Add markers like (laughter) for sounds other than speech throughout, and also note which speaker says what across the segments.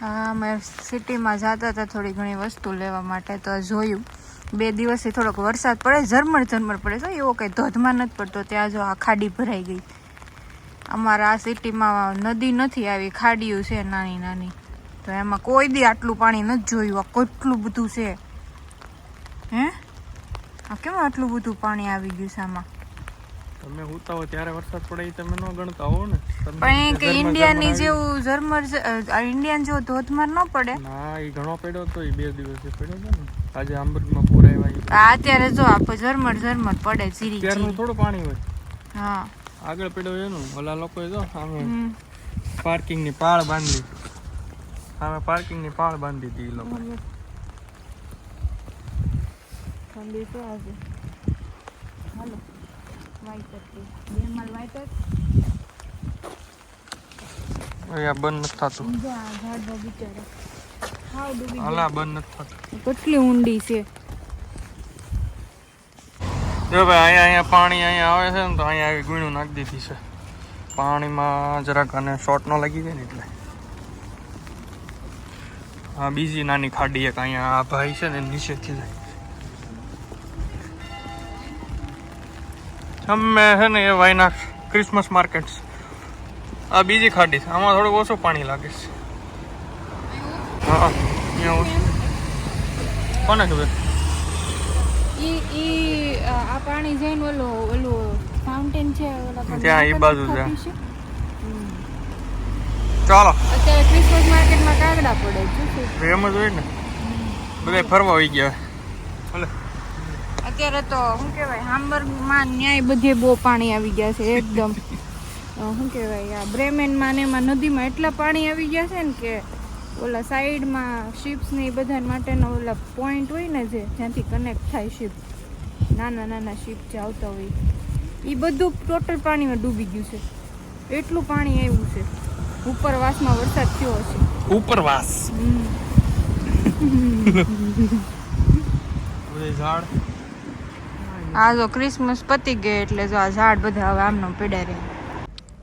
Speaker 1: હા, મેં સિટીમાં જતા હતા થોડી ઘણી વસ્તુ લેવા માટે તો જોયું. બે દિવસથી થોડોક વરસાદ પડે, ઝરમર ઝરમર પડે છે એવો કંઈ ધોધમાં નથી પડતો. ત્યાં જો આ ખાડી ભરાઈ ગઈ. અમારા આ સિટીમાં નદી નથી આવી, ખાડીઓ છે નાની નાની. તો એમાં કોઈ દી આટલું પાણી નથી જોયું. આ કેટલું બધું છે? હે? આ કેમ આટલું બધું પાણી આવી ગયું છે આમાં?
Speaker 2: તમે ઉતા હો ત્યારે વરસાદ પડે એ તમે ન ગણતા હો ને.
Speaker 1: પણ કે ઇન્ડિયાની જેવું ઝરમર ઇન્ડિયન જેવો ધોધમાર ન પડે?
Speaker 2: ના એ ઘણો પડ્યો તો એ બે દિવસ પડ્યો છે ને. આજે આંબરમાં પૂર આવ્યા
Speaker 1: અત્યારે જો આપણે ઝરમર ઝરમર પડે ચીરી
Speaker 2: ત્યારનું થોડું પાણી હોય.
Speaker 1: હા.
Speaker 2: આગળ પડ્યો એનું ઓલા લોકોએ જો સામે. પાર્કિંગની પાળ બાંધી. સામે પાર્કિંગની પાળ બાંધી હતી એ લોકો.
Speaker 1: ઠંડી તો આજે વાઈટ બે માલ વાઈટ
Speaker 2: હવે બંધ નથી થતું.
Speaker 1: ઝાડ બગીચારે હાવ ડૂબી
Speaker 2: હાલા બંધ નથી થતું.
Speaker 1: કેટલી ઊંડી છે.
Speaker 2: જો ભાઈ અહીંયા અહીંયા પાણી અહીંયા આવે છે ને તો અહીંયા આવી ગુણું નાખી દીધી છે. પાણીમાં જરાક અને શોર્ટ ન લાગી જાય ને એટલે. આ બીજી નાની ખાડી એક અહીંયા આ ભાઈ છે ને નીચેથી જાય. અમે છે ને એ વાયના ક્રિસમસ માર્કેટ્સ આ બીજી ખાડી છે. આમાં થોડું ઓછું પાણી લાગે છે. હા કોને ખબર?
Speaker 1: આ પાણી જઈને ઓલો ઓલું ફાઉન્ટેન છે
Speaker 2: ત્યાં એ બાજુ છે.
Speaker 1: છે.
Speaker 2: ચાલો.
Speaker 1: અત્યારે ક્રિસમસ માર્કેટમાં કાગડા પડે છે
Speaker 2: એમ જ હોય ને. બધા ફરવા આવી ગયા. ભલે
Speaker 1: અત્યારે તો શું કહેવાય હામ્બર્ગમાં ન્યાય બધે બહુ પાણી આવી ગયા છે એકદમ. શું કહેવાય આ બ્રેમેનમાં ને એમાં નદીમાં એટલા પાણી આવી ગયા છે ને કે ઓલા સાઈડમાં શિપ્સ ને એ બધા માટેના ઓલા પોઈન્ટ હોય ને જે જ્યાંથી કનેક્ટ થાય શિપ નાના નાના શિપ જે આવતા હોય. એ બધું ટોટલ પાણીમાં ડૂબી ગયું છે. એટલું પાણી આવ્યું છે. ઉપરવાસમાં વરસાદ થયો હશે.
Speaker 2: ઉપરવાસ. ઝાડ (laughs)
Speaker 1: આ જો ક્રિસમસ પતી ગઈ એટલે જો આ ઝાડ બધા હવે આમનો પીડા રહે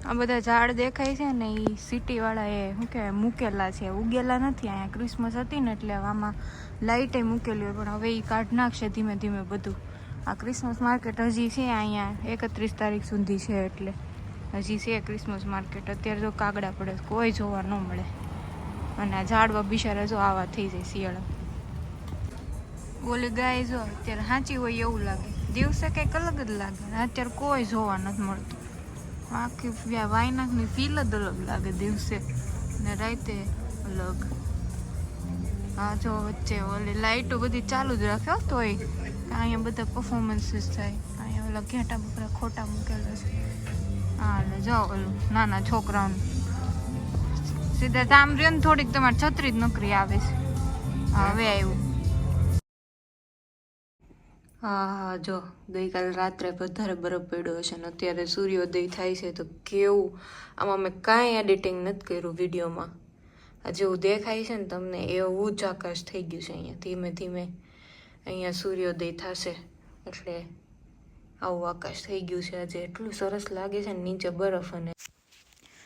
Speaker 1: આ બધા ઝાડ દેખાય છે ને એ સિટીવાળા એ શું કહેવાય, મૂકેલા છે. ઉગેલા નથી, અહીંયા ક્રિસમસ હતી ને એટલે આમાં લાઇટે મૂકેલી હોય, પણ હવે એ કાઢ નાખશે ધીમે ધીમે બધું. આ ક્રિસમસ માર્કેટ હજી છે અહીંયા, એકત્રીસ તારીખ સુધી છે એટલે. હજી છે ક્રિસમસ માર્કેટ અત્યારે જો કાગડા પડે કોઈ જોવા ન મળે. અને આ ઝાડવા બિચારા જો આવા થઈ જાય શિયાળા બોલી ગાય જો અત્યારે સાચી હોય એવું લાગે. દિવસે કંઈક અલગ જ લાગે. અત્યારે કોઈ જોવા નથી મળતું. આખી વ્યા- વાયનાકની ફીલ જ અલગ લાગે દિવસે. ને રાતે અલગ. હા, જો વચ્ચે ઓલી લાઇટો બધી ચાલુ જ રાખે તોય. અહીંયા બધા પરફોર્મન્સીસ થાય. અહીંયા ઓલા ઘેટા બકરા ખોટા મૂકેલા છે. હા એટલે જાઓ ઓલું નાના છોકરાઓને. સીધા તામ રહ્યો ને થોડીક તમારે છત્રી જ નોકરી આવે છે. હવે આવ્યું. હા હા, જો, ગઈકાલ રાત્રે વધારે બરફ પડ્યો છે ને અત્યારે સૂર્યોદય થાય છે તો કેવું? આમાં મેં કાંઈ એડિટિંગ નથી કર્યું વિડીયોમાં. આ જેવું દેખાય છે ને તમને એવું જ આકાશ થઈ ગયું છે અહીંયા. ધીમે ધીમે અહીંયા સૂર્યોદય થશે. એટલે આવું આકાશ થઈ ગયું છે આજે. એટલું સરસ લાગે છે ને નીચે બરફ અને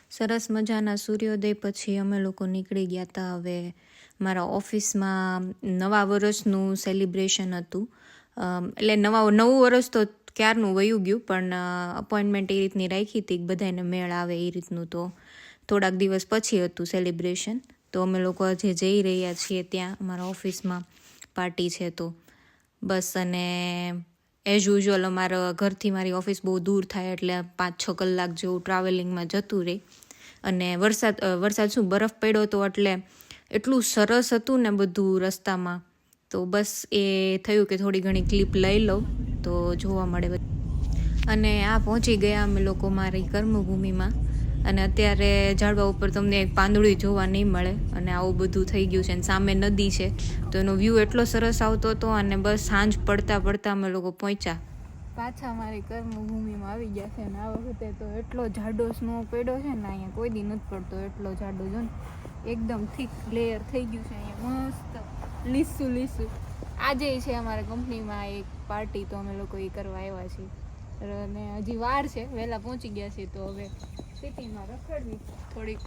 Speaker 1: સરસ મજાના સૂર્યોદય પછી અમે લોકો નીકળી ગયા હતા હવે મારા ઓફિસમાં નવા વર્ષનું સેલિબ્રેશન હતું. એટલે નવા નવું વર્ષ તો ક્યારનું વયું ગયું, પણ અપોઇન્ટમેન્ટ એ રીતની રાખી હતી બધાને મેળ આવે એ રીતનું તો. થોડાક દિવસ પછી હતું સેલિબ્રેશન તો અમે લોકો આજે જઈ રહ્યા છીએ ત્યાં, અમારા ઓફિસમાં પાર્ટી છે તો. બસ અને એઝ યુઝ્યુઅલ અમારા ઘરથી મારી ઓફિસ બહુ દૂર થાય એટલે પાંચ છ કલાક જેવું ટ્રાવેલિંગમાં જતું રહે અને વરસાદ વરસાદ શું બરફ પડ્યો હતો એટલે એટલું સરસ હતું ને બધું રસ્તામાં. તો બસ એ થયું કે થોડી ઘણી ક્લિપ લઈ લઉં તો જોવા મળે અને આ પહોંચી ગયા અમે લોકો મારી કર્મભૂમિમાં. અને અત્યારે ઝાડવા ઉપર તમને એક પાંદડું જોવા નહીં મળે અને આવું બધું થઈ ગયું છે અને સામે નદી છે. તો એનો વ્યૂ એટલો સરસ આવતો હતો અને બસ સાંજ પડતા પડતા અમે લોકો પહોંચ્યા. પાછા મારી કર્મભૂમિમાં આવી ગયા છે અને આ વખતે તો એટલો જાડો સ્નો પડ્યો છે ને અહીંયા કોઈ દી નથી પડતો એટલો જાડો જો ને એકદમ થીક લેયર થઈ ગયું છે, અહીંયા મસ્ત લીસું લીસું. આજે છે અમારા કંપનીમાં એક પાર્ટી, તો અમે લોકો એ કરવા આવ્યા છીએ. અને હજી વાર છે, વહેલા પહોંચી ગયા છીએ, તો હવે સિટીમાં રખડવી. થોડીક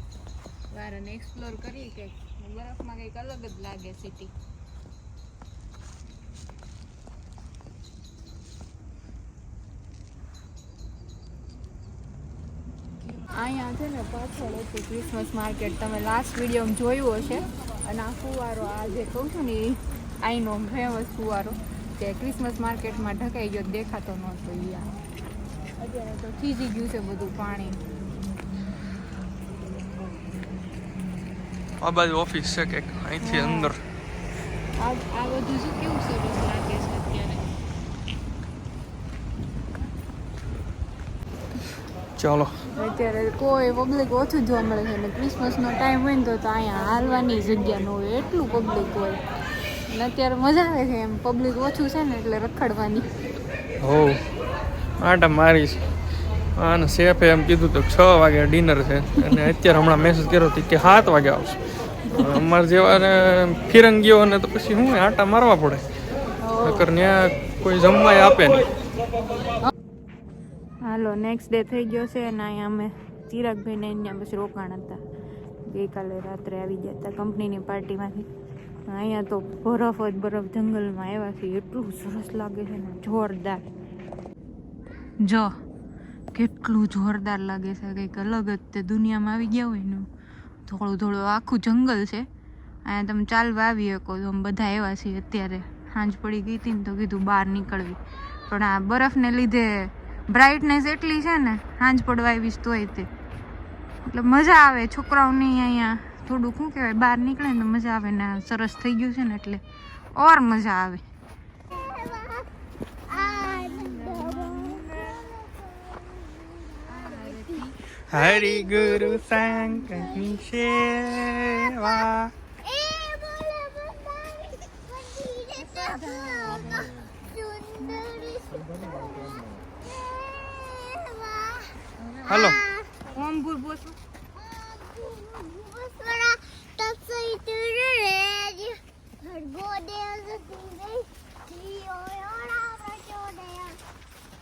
Speaker 1: વાર અને એક્સપ્લોર કરીએ કે બરફમાં કંઈક અલગ જ લાગે સિટી અહીંયા છે ને પાછળ ક્રિસમસ માર્કેટ તમે લાસ્ટ વિડીયોમાં જોયું હશે. અને આ ફુવારો આ જે કહું છું ને એ આઈનો ફેમસ ફુવારો કે ક્રિસમસ માર્કેટમાં ઢકાઈ ગયો દેખાતો નહોતો આ. અત્યારે તો થીજી ગયું છે બધું પાણી.
Speaker 2: આ બાજુ ઓફિસ છે કે અહીંથી અંદર.
Speaker 1: આ આ બધું શું કેવું સરસ લાગે છે અત્યારે?
Speaker 2: ચાલો.
Speaker 1: અત્યારે કોઈ પબ્લિક ઓછું જોવા મળે છે. અને ક્રિસમસનો ટાઈમ હોય ને તો અહીંયા હાલવાની જગ્યા ન હોય, એટલું પબ્લિક હોય. અને અત્યારે મજા આવે છે એમ. પબ્લિક ઓછું છે ને એટલે રખડવાની.
Speaker 2: હો, આટા મારીશ અને શેફે એમ કીધું તો છ વાગે ડિનર છે. અને અત્યારે હમણાં મેસેજ કર્યો હતો કે સાત વાગે આવશે. અમારે જેવાને ફિરંગીઓ ને તો પછી શું આટા મારવા પડે. નકર ત્યાં કોઈ જમવાય આપે નહીં.
Speaker 1: હાલો નેક્સ્ટ ડે થઈ ગયો છે અને અહીંયા અમે ચિરાગભાઈને અહીંયા પછી રોકાણ હતા. ગઈકાલે રાત્રે આવી ગયા હતા કંપનીની પાર્ટીમાંથી. અહીંયા તો બરફ જ બરફ, જંગલમાં આવ્યા છે. એટલું સરસ લાગે છે ને, જોરદાર. જો, કેટલું જોરદાર લાગે છે. કંઈક અલગ જ તે દુનિયામાં આવી ગયા હોય ને, થોડું થોડું આખું જંગલ છે. અહીંયા તમે ચાલવા આવી શકો તો બધા આવ્યા છીએ અત્યારે. સાંજ પડી ગઈ હતી ને તો કીધું બહાર નીકળવી. પણ આ બરફને લીધે બ્રાઇટનેસ એટલી છે ને હાંજ પડવા આવીશ તોય તે. એટલે મજા આવે, છોકરાઓની અહીંયા થોડુંક શું કહેવાય, બહાર નીકળે ને મજા આવે ને, સરસ થઈ ગયું છે ને એટલે ઓર મજા આવે.
Speaker 2: હરિ ગુરુ સંકની સેવા. હાલો.
Speaker 1: ઓમ ભૂર બોસું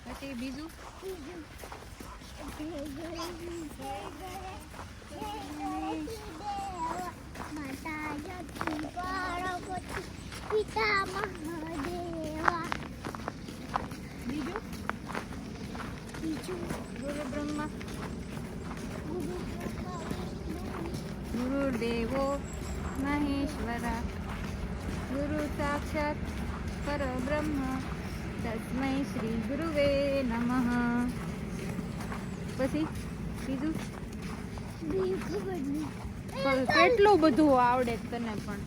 Speaker 1: પછી બીજું
Speaker 3: પિતા મહાદેવા
Speaker 1: બીજું
Speaker 3: બીજું
Speaker 1: ગુરુ બ્રહ્મા
Speaker 3: ગુરુ
Speaker 1: ગુરુદેવો મહેશ્વરા ગુરુ સાક્ષાત પરબ્રહ્મ તસ્મૈ શ્રી ગુરુવે નમઃ પછી બીજું પણ કેટલું બધું આવડે તને પણ.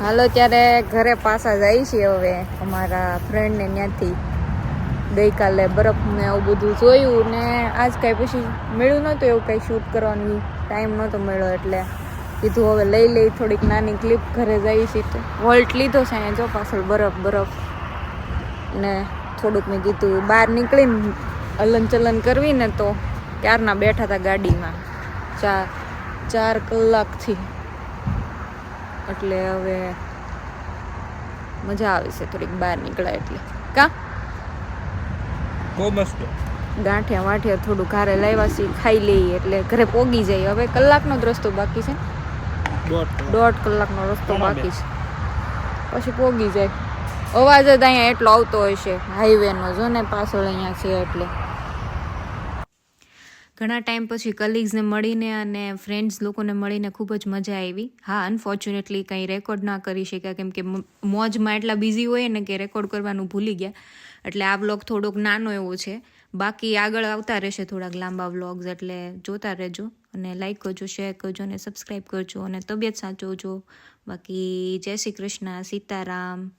Speaker 1: હાલો ત્યારે ઘરે પાછા જાય છે હવે અમારા ફ્રેન્ડને ત્યાંથી ગઈકાલે બરફ ને એવું બધું જોયું ને આજ કાંઈ પછી મળ્યું નહોતું, એવું કાંઈ શૂટ કરવાનું ટાઈમ નહોતો મળ્યો એટલે કીધું હવે લઈ લઈ થોડીક નાની ક્લિપ ઘરે જઈ છે તો વોલ્ટ લીધો છે અહીંયા જો પાછળ બરફ બરફ. ને થોડુંક મેં કીધું બહાર નીકળીને હલન ચલન કરવી ને તો ક્યારના બેઠા હતા ગાડીમાં? ચાર ચાર કલાકથી. એટલે હવે મજા આવે છે થોડીક બહાર નીકળાય એટલે. કા?
Speaker 2: બહુ મસ્ત.
Speaker 1: ગાંઠિયા વાંઠિયા થોડું ઘરે લાવ્યા છીએ ખાઈ લઈએ એટલે ઘરે પોગી જાય. હવે કલાકનો જ રસ્તો બાકી છે. દોઢ કલાકનો રસ્તો બાકી છે. પછી પોગી જાય. અવાજ જ અહીંયા એટલો આવતો હોય છે. હાઈવેનો જો ને પાછળ અહીંયા છે એટલે. ઘણા ટાઈમ પછી કલીગ્સને મળીને અને ફ્રેન્ડ્સ લોકોને મળીને ખૂબ જ મજા આવી. હા અનફોર્ચ્યુનેટલી કંઈ રેકોર્ડ ના કરી શક્યા કેમ કે મોજમાં એટલા બિઝી હોય ને કે રેકોર્ડ કરવાનું ભૂલી ગયા. એટલે આ વ્લોગ થોડોક નાનો એવો છે. બાકી આગળ આવતા રહેશે થોડાક લાંબા વ્લોગ્સ એટલે જોતા રહેજો અને લાઈક કરજો શેર કરજો અને સબસ્ક્રાઈબ કરજો અને તબિયત સાચવજો. બાકી જય શ્રી કૃષ્ણ, સીતારામ.